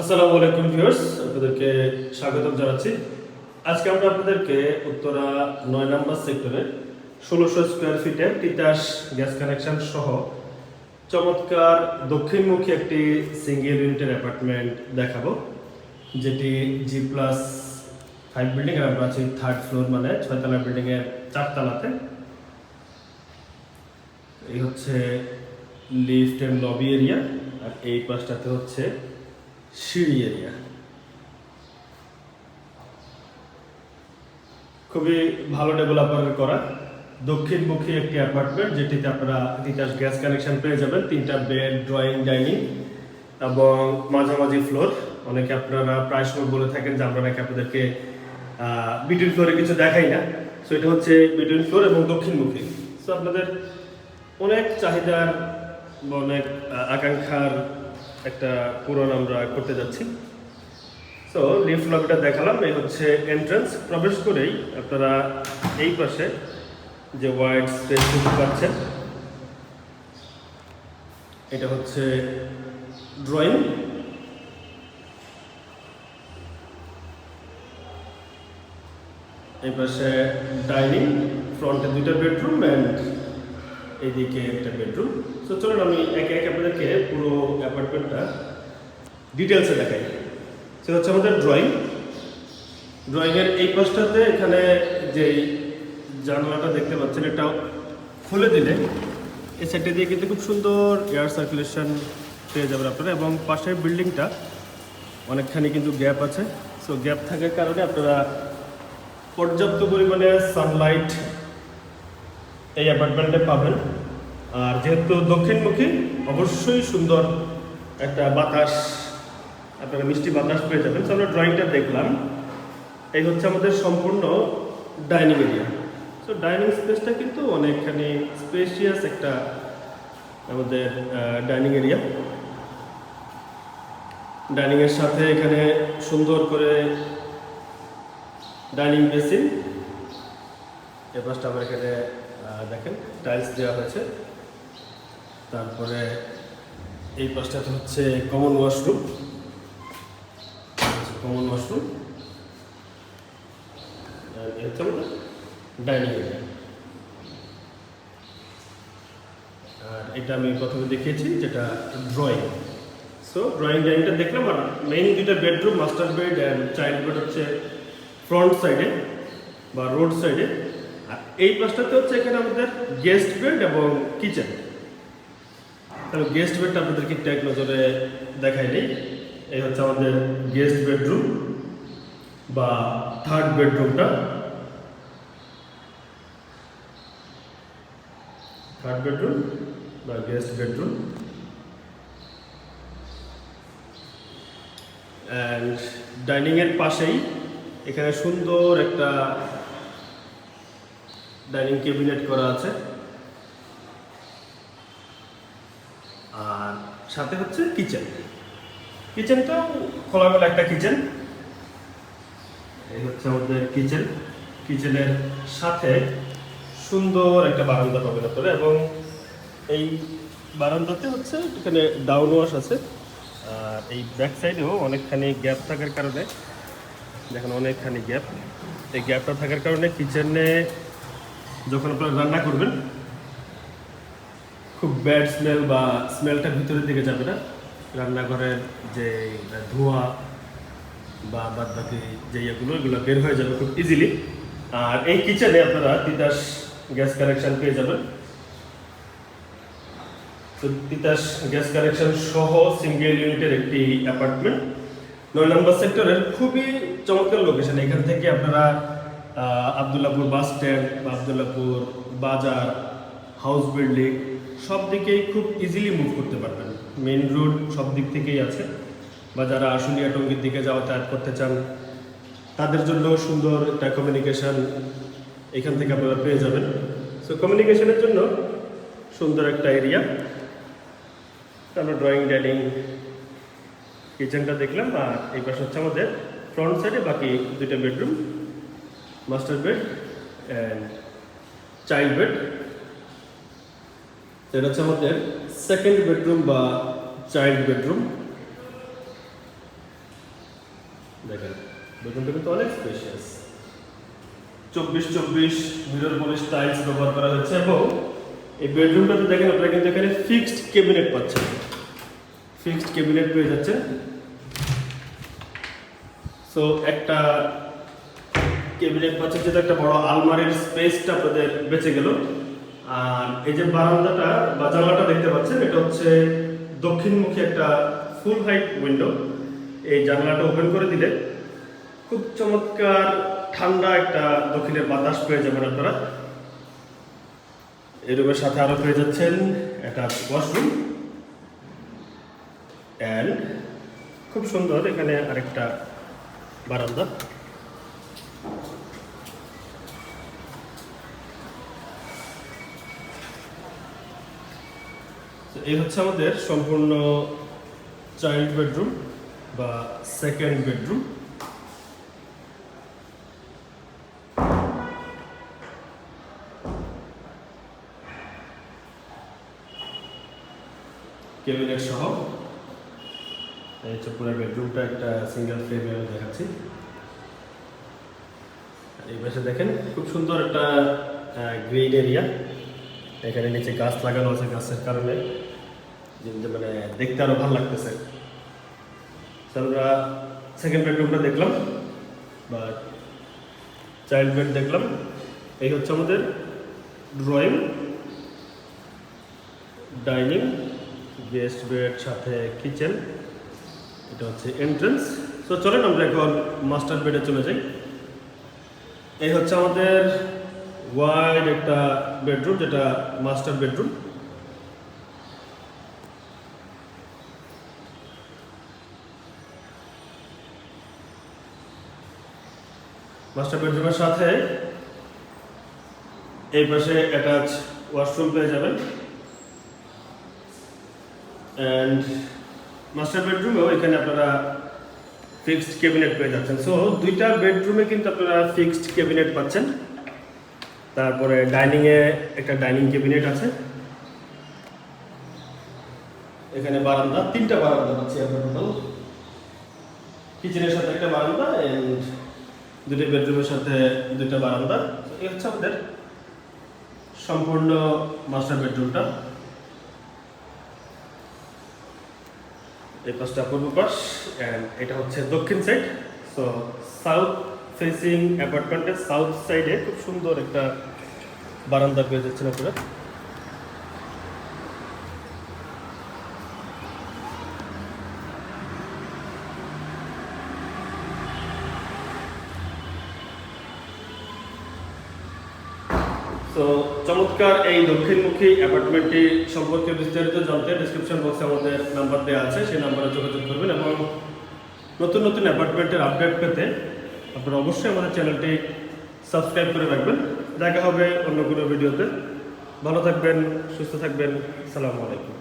আসসালামু আলাইকুম ভিউয়ার্স, আপনাদেরকে স্বাগতম জানাচ্ছি। আজকে আমরা আপনাদেরকে উত্তরা নয় নম্বর সেক্টরে ষোলোশো স্কোয়ার ফিটে তিতাস গ্যাস কানেকশন সহ চমৎকার দক্ষিণমুখী একটি সিঙ্গেল ইউনিটের অ্যাপার্টমেন্ট দেখাবো, যেটি জি প্লাস ফাইভ বিল্ডিং এর, আমরা আছি থার্ড ফ্লোর মানে ছয়তলা বিল্ডিং এর চারতলাতে। এই হচ্ছে লিফট এন্ড লবি এরিয়া আর এই পাশটাতে হচ্ছে সিঁড়ি এরিয়া। খুবই ভালো ডেভেলপারের করা। দক্ষিণমুখী একটি অ্যাপার্টমেন্ট যেটিতে আপনারা তিতাস গ্যাস কানেকশন পেয়ে যাবেন। তিনটা বেড ড্রয়িং ডাইনিং এবং মাঝামাঝি ফ্লোর অনেকে আপনারা প্রায় সময় বলে থাকেন যে আমরা নাকি আপনাদেরকে বিটুইন ফ্লোরে কিছু দেখাই না। সো এটা হচ্ছে বিটুইন ফ্লোর এবং দক্ষিণমুখী। সো আপনাদের অনেক চাহিদার বা অনেক আকাঙ্ক্ষার একটা পূরণ আমরা করতে যাচ্ছি। সো লিফট লবিটা দেখালাম, এই হচ্ছে এন্ট্রান্স প্রবেশ করেই আপনারা এই পাশে যে ওয়াইড স্পেস পাচ্ছেন, এটা হচ্ছে ড্রয়িং এই পাশে ডাইনিং ফ্রন্টে দুইটা বেডরুম অ্যান্ড এইদিকে একটা বেডরুম সো চলুন আমি একে একে আপনাদেরকে পুরো অ্যাপার্টমেন্টটা ডিটেলসে দেখাই। সেটা হচ্ছে আমাদের ড্রয়িং ড্রয়িংয়ের এই পাশটাতে এখানে যেই জানলাটা দেখতে পাচ্ছেন এটা খুলে দিলে এই সাইডটা দিয়ে কিন্তু খুব সুন্দর এয়ার সার্কুলেশন পেয়ে যাবেন আপনারা এবং পাশের বিল্ডিংটা অনেকখানি কিন্তু গ্যাপ আছে। সো গ্যাপ থাকার কারণে আপনারা পর্যাপ্ত পরিমাণে সানলাইট এই অ্যাপার্টমেন্টে পাবেন। আর যেহেতু দক্ষিণমুখী, অবশ্যই সুন্দর একটা বাতাস, আপনারা মিষ্টি বাতাস পেয়ে যাবেন। আমরা ড্রয়িংটা দেখলাম। এই হচ্ছে আমাদের সম্পূর্ণ ডাইনিং এরিয়া সো ডাইনিং স্পেসটা কিন্তু অনেকখানি স্পেশিয়াস একটা আমাদের ডাইনিং এরিয়া ডাইনিংয়ের সাথে এখানে সুন্দর করে ডাইনিং বেসিন এ পাশটা আমার এখানে দেখেন টাইলস দেওয়া হয়েছে। তারপরে এই পাশটাতে হচ্ছে common washroom common washroom dining আর এটা আমি প্রথমে দেখিয়েছি, যেটা ড্রয়িং সো ড্রয়িং ডাইনিংটা দেখলাম, আর মেইন দুইটা bedroom master bed and child bed হচ্ছে ফ্রন্ট সাইডে বা রোড সাইডে এই পাশটাতে হচ্ছে এখানে আমাদের গেস্ট বেড এবং কিচেন তাহলে গেস্ট বেডটা আপনাদেরকে একটু এক নজরে দেখাই নেই এই হচ্ছে আমাদের গেস্ট বেডরুম বা থার্ড বেডরুমটা থার্ড বেডরুম বা গেস্ট বেডরুম অ্যান্ড ডাইনিংয়ের পাশেই এখানে সুন্দর একটা ডাইনিং ক্যাবিনেট করা আছে। আর সাথে হচ্ছে কিচেন। কিচেনটাও খোলামেলা একটা কিচেন। এই হচ্ছে আমাদের কিচেন। কিচেনের সাথে সুন্দর একটা বারান্দা পাবেন আপনারা এবং এই বারান্দাতে হচ্ছে এখানে ডাউন ওয়াশ আছে। আর এই ব্যাক সাইডেও অনেকখানি গ্যাপ থাকার কারণে, দেখেন অনেকখানি গ্যাপ এই গ্যাপটা থাকার কারণে কিচেনে যখন আপনারা রান্না করবেন, খুব ব্যাড স্মেল বা স্মেলটা ভিতরের দিকে যাবে না। রান্নাঘরের যে ধোঁয়া বা বাদ বাকি যে ইয়েগুলো, এগুলো বের হয়ে যাবে খুব ইজিলি আর এই কিচেনে আপনারা তিতাস গ্যাস কানেকশন পেয়ে যাবেন। তো তিতাস গ্যাস কানেকশন সহ সিঙ্গেল ইউনিটের একটি অ্যাপার্টমেন্ট নয় নম্বর সেক্টরের খুবই চমৎকার লোকেশন এখান থেকে আপনারা আবদুল্লাপুর বাস স্ট্যান্ড বা আবদুল্লাপুর বাজার হাউস বিল্ডিং সব দিকেই খুব ইজিলি মুভ করতে পারবেন। মেইন রোড সব দিক থেকেই আছে। বা যারা আশুলিয়া টঙ্গির দিকে যাতায়াত করতে চান, তাদের জন্য সুন্দর একটা কমিউনিকেশন এখান থেকে আপনারা পেয়ে যাবেন। সো কমিউনিকেশনের জন্য সুন্দর একটা এরিয়া আমরা ড্রয়িং ডাইনিং কিচেনটা দেখলাম, আর এই পাশে হচ্ছে আমাদের ফ্রন্ট সাইডে বাকি দুইটা bedroom master bed and child bed এটা হচ্ছে আমাদের সেকেন্ড বেডরুম বা চাইল্ড বেডরুম দেখেন বেডরুমটা কিন্তু অনেক স্পেশিয়াস চব্বিশ চব্বিশ মিরর পলিশ টাইলস ব্যবহার করা হয়েছে এবং এই বেডরুমটাতে দেখেন আপনারা কিন্তু এখানে ফিক্সড ক্যাবিনেট পাচ্ছেন। ফিক্সড ক্যাবিনেট পেয়ে যাচ্ছেন। সো একটা ক্যাবিনেট পাচ্ছেন যেটা একটা বড় আলমারির স্পেসটা আপনাদের বেঁচে গেল। আর এই যে বারান্দাটা বা জানলাটা দেখতে পাচ্ছেন, এটা হচ্ছে দক্ষিণমুখী একটা ফুল হাইট উইন্ডো এই জানলাটা ওপেন করে দিলে খুব চমৎকার ঠান্ডা একটা দক্ষিণের বাতাস পেয়ে যাবেন আপনারা। এই রুমের সাথে আরও পেয়ে যাচ্ছেন একটা ওয়াশরুম অ্যান্ড খুব সুন্দর এখানে আরেকটা বারান্দা। এই হচ্ছে আমাদের সম্পূর্ণ চাইল্ড বেডরুম বা সেকেন্ড বেডরুম কেবিনেট সহ এই হচ্ছে পুরো বেডরুমটা একটা সিঙ্গেল ফ্রেমে আমি দেখাচ্ছি। এই পাশে দেখেন, খুব সুন্দর একটা গ্রিন এরিয়া এখানে নিচে গাছ লাগানো আছে গাছের কারণে। যে- মানে দেখতে আরও ভালো লাগতেছে। আমরা সেকেন্ড বেডরুমটা দেখলাম বা চাইল্ড বেড দেখলাম। এই হচ্ছে আমাদের ড্রয়িং ডাইনিং গেস্ট বেড সাথে কিচেন এটা হচ্ছে এন্ট্রেন্স তো চলেন আমরা এখন মাস্টার বেডে চলে যাই। এই হচ্ছে আমাদের ওয়াইড একটা বেডরুম যেটা মাস্টার বেডরুম মাস্টার বেডরুমের সাথে এই পাশে অ্যাটাচ ওয়াশরুম পেয়ে যাবেন। অ্যান্ড মাস্টার বেডরুমেও এখানে আপনারা ফিক্সড ক্যাবিনেট পেয়ে যাচ্ছেন। সো দুইটা বেডরুমে কিন্তু আপনারা ফিক্সড ক্যাবিনেট পাচ্ছেন। তারপরে ডাইনিংয়ে একটা ডাইনিং ক্যাবিনেট আছে। এখানে বারান্দা, তিনটা বারান্দা পাচ্ছি আমরা টোটাল কিচেনের সাথে একটা বারান্দা এন্ড দুটো বেডরুমের সাথে দুটো বারান্দা। এই হচ্ছে আমাদের সম্পূর্ণ মাস্টার বেডরুমটা। এই পাশটা পূর্ব পাশ অ্যান্ড এটা হচ্ছে দক্ষিণ সাইড সো সাউথ ফেসিং অ্যাপার্টমেন্টের সাউথ সাইডে খুব সুন্দর একটা বারান্দা পেয়ে যাচ্ছেন আপনারা। তো চমৎকার এই দক্ষিণমুখী অ্যাপার্টমেন্টটি সম্পর্কে বিস্তারিত জানতে ডিসক্রিপশন বক্সে আমাদের নাম্বার দেওয়া আছে, সেই নাম্বারে যোগাযোগ করবেন এবং নতুন নতুন অ্যাপার্টমেন্টের আপডেট পেতে আপনারা অবশ্যই আমাদের চ্যানেলটি সাবস্ক্রাইব করে রাখবেন। দেখা হবে অন্য কোনো ভিডিওতে ভালো থাকবেন, সুস্থ থাকবেন। সালামু আলাইকুম।